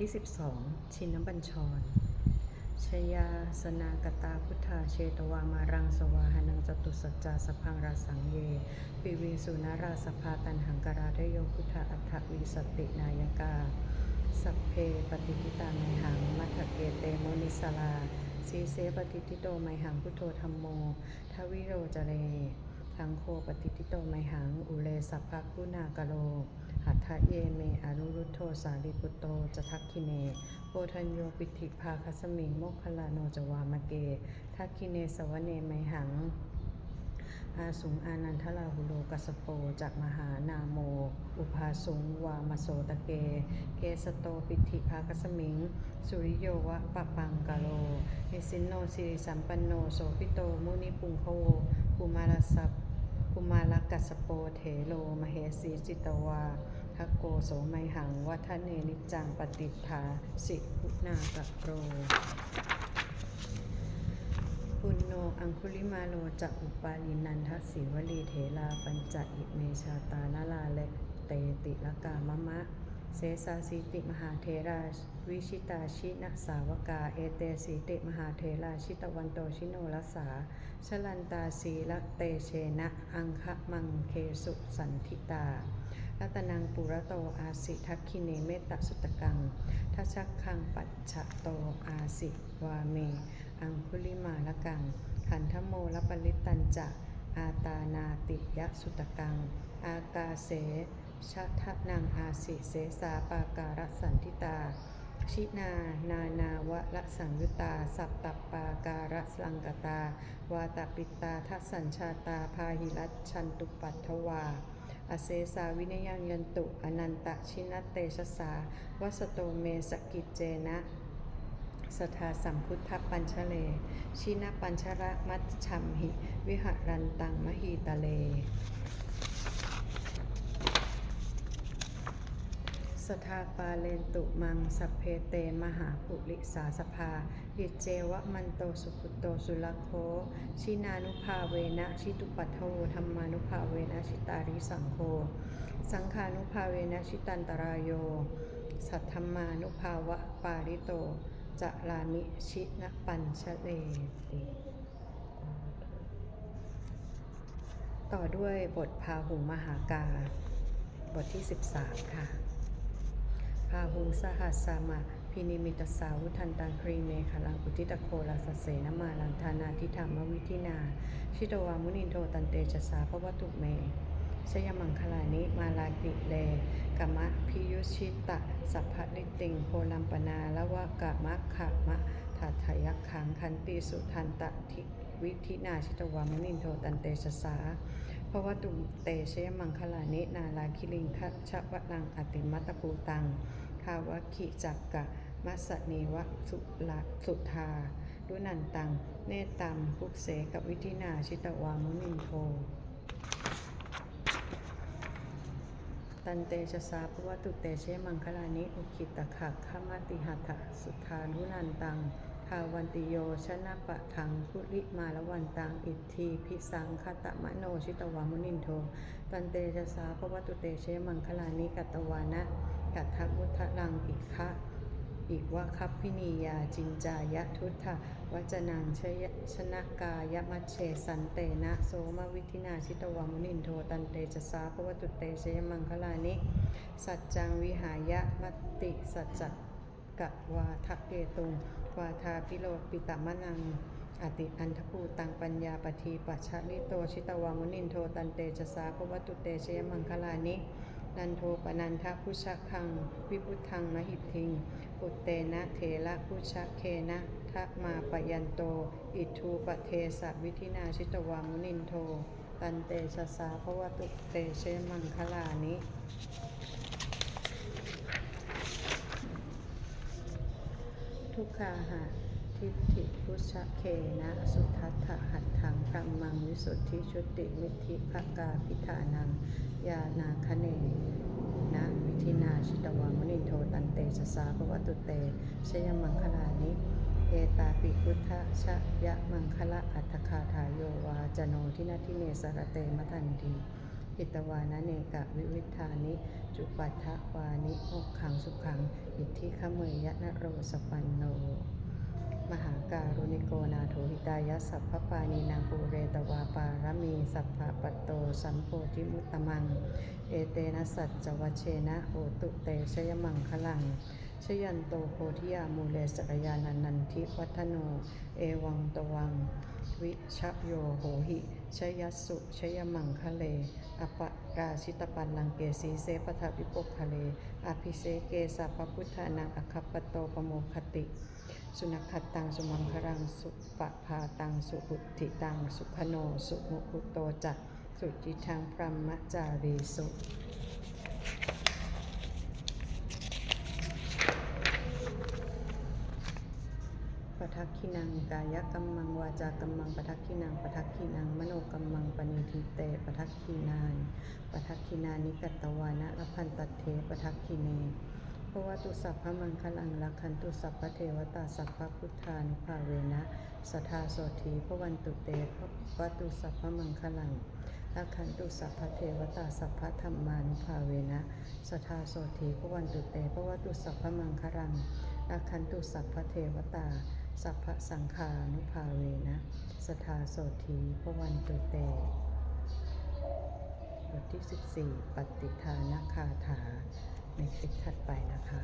ที่ 12 ชินบัญชร ชยาสนากตาพุทธาเชตวามารังสวาหนังจตุสัจจาสพังราสังเย ปิวิสุนาราสภาตันหังการาทโยพุทธอัฏฐวิสตินายกา สัพเพปฏิทิตาไมหังมัทธเกเตโมนิสลาสีเสปฏิทิโตไมหังพุทโธธรรมโมทวิโรจเรทังโคปฏิทิโตไมหัง อุเลสัพพะคุณากโล หัตถะเยเมอนุรุโธสารีปุโตจะทักคิเนโพธัญโยปิธิภาคสมิงโมคคลาโนจวามเก ทักคิเนสวเนไมหัง อาสุงอานันทลาหุโลกัสโปจากมหานาโม อุภาสุงวามโสตะเก เกสโตปิธิภาคสมิง สุริโยวะปะปังกะโลเอสินโนสิริสัมปันโนโสพิโตมุนิปุงคโวกุมารสัพ กุมารกัสโปเถโลมเหสีจิตวาทักโกโสไมหังวัฒเนนิจจังปฏิภาสิพุนาตะโรปุณโนอังคุลิมาโลจะอุปาลินันทศิวลีเถลาปัญจอิเมชาตานาลาและเตติลกามะมะ เสสาสีติมหาเทราวิชิตาชินสาวกา เอเตสีติมหาเทราชิตวันโตชิโนรัสาชลันตาสีละเตเชนะ อังคะมังเคสุสันทิตา รัตนังปุระโตอาสิทักคิเนเมตตสุตกังทัชชักคังปัจฉโตอาสิวาเม อังคุลิมาละกัง ขันธโมละปริตตันจะ อาตานาติยะสุตกัง อากาเส ชะทะนังอาสิเสสาปาการสันทิตา ชินา นานาวะละสังยุตา สัปตปาการสังกตา วาตปิตาทัสสัญชาตา พาหิรัชันตุปัทถวาอเซสาวินยังยันตุ อนันตชินเตชะสาวัสโตเมสกิจเจนะสทาสัมพุทธปัญชเล ชินปัญชระมัจฉัมหิ วิหรันตังมหีตะเล สทาปาเลนตุมังสัพเพเตมหาปุริสาสภาหิเจวะมันโตสุขุโตสุลโค ชินานุภาเวนะชิตุปัทโทธรรมานุภาเวนะชิตาริสังโฆ สังขานุภาเวนะชิตันตรายโย สัทธรรมานุภาวะปาริโตจะลามิชินะปัญชเลติต่อด้วยบทพาหุงมหากา บทที่ 13 ค่ะาหุงสหัสสามะพินิมิตสาวุทันตังครีเมขลังอุทิตโคลาสเสนมาลังธานาทิธรรมวิธินา ชิตวามุนินโทตันเตชะสาพระวัตุเมชยมังคลานิมาลากิเลกมะพิยุชิตะ สัพพนิติงโคลัมปนาละวะกะมะขะมะทัทยักขังคันติสุทันตะทิวิธินาชิตวามุนินโทตันเตชะสา ระวตุเตเชยมังคลานินาลาคิลิงคัชะวะลังอติมัตตภูตังภาวะขิจักกะมัสเนวะสุละสุธาดุนันตัง เนตัมภุกเสกับวิธินาชิตวามุนินโท ตันเตชะสาภวตุเตเชมังคลานิอุคิตขะขมติหัตถะสุธานุนันตัง วันติโยชนะปะทังคุริมาละวันตังอิทธีพิสังคตะมะโนชิตวามุนินโท ตันเตชะสาภวตุเตเชมังคลานิกัตวานะ กัตถมุทะลังอิคะอิวะคัพพินียาจินจายะทุตถะวจนังชยชนะกายมัชเชสันเตนะโสมวิธินาชิตวามุนินโทตันเตชะสาภวตุเตเชมังคลานิสัจจังวิหายะมติสัจจกะวาทะเกตุง วาทาพิโรปิตมะนัง อติอันทภูตังปัญญาปทีปัจฉลิโตชิตวามุนินโทตันเตชะสาภวัตุเตชยมังคลานินันโทปนันทพุชะคัง วิพุทังมหิทิง ปุตเตนะเทระพุชะเคนะทะมาปยันโต อิทูปเทสะวิธินาชิตวามุนินโท ตันเตชะสาภวตุเตเชยมังคลานิ ทุกขาหะทิฏฐิพุชะเคนะสุทัตถะหัตถังพรัมมังวิสุทธิชุติมิธิภกาพิธานังยานาคเนนะวิธินาชิตวามุนิโทตันเตชะสาภวตุเตชยมังคลานิเอตาปิพุทธะชะยะมังคละอัตถคาทายโยวาจโนทินาทิเนสรเตมทันที หิตวานะเนกะวิวิธานิ จุปัฏฐวานิโมกขังสุขัง อิทธิขเมยยะนโรสปันโน มหาการุณิโกนาโถหิตายะสัพพปานีนางปูเรตวาปารมี สัพพะปตโตสัมโพธิมุตตมัง เอเตนะสัจจวเชนะโอตุเตชยมังคลัง ชยันโตโพธิยามูเลสกยานันนันทิวัฒโน เอวังตวัง วิชโยโหหิชยัสสุชยมังคะเล อปะราชิตปันลังเกสีเสปทวิปกคะเล อภิเสเกสัพพพุทธานังอคัปปโตปโมคติ สุนัขขัตตังสุมังครังสุปะพาตังสุบุติตังสุขโน สุมุคุโตจักสุจิทังพรหมจารีสุ ปทักขินัง กายกรรมังวาจากรรมังปทักขินังปทักขินังมโนกรรมังปณิทิเตปทักขินานปทักขินานิกัตตวานะละพันตัตเทปทักขิเนเพราะว่าตุสัพพมังคลังลักขันตุสัพพเทวตาสัพพพุทธานุภาเวนะสทธาโสธีพระวันตุเตพระวัตุสัพพมังคลังลักขันตุสัพพเทวตาสัพพธรรมานุภาเวนะสทธาโสธีพระวันตุเตพระวัตุสัพพมังคลังลักขันตุสัพพเทวตา สัพพะสังขานุภาเวนะสทาโสธีพวันตุเตบทที่ 14 ปฏิทานคาถาในคลิปถัดไปนะคะ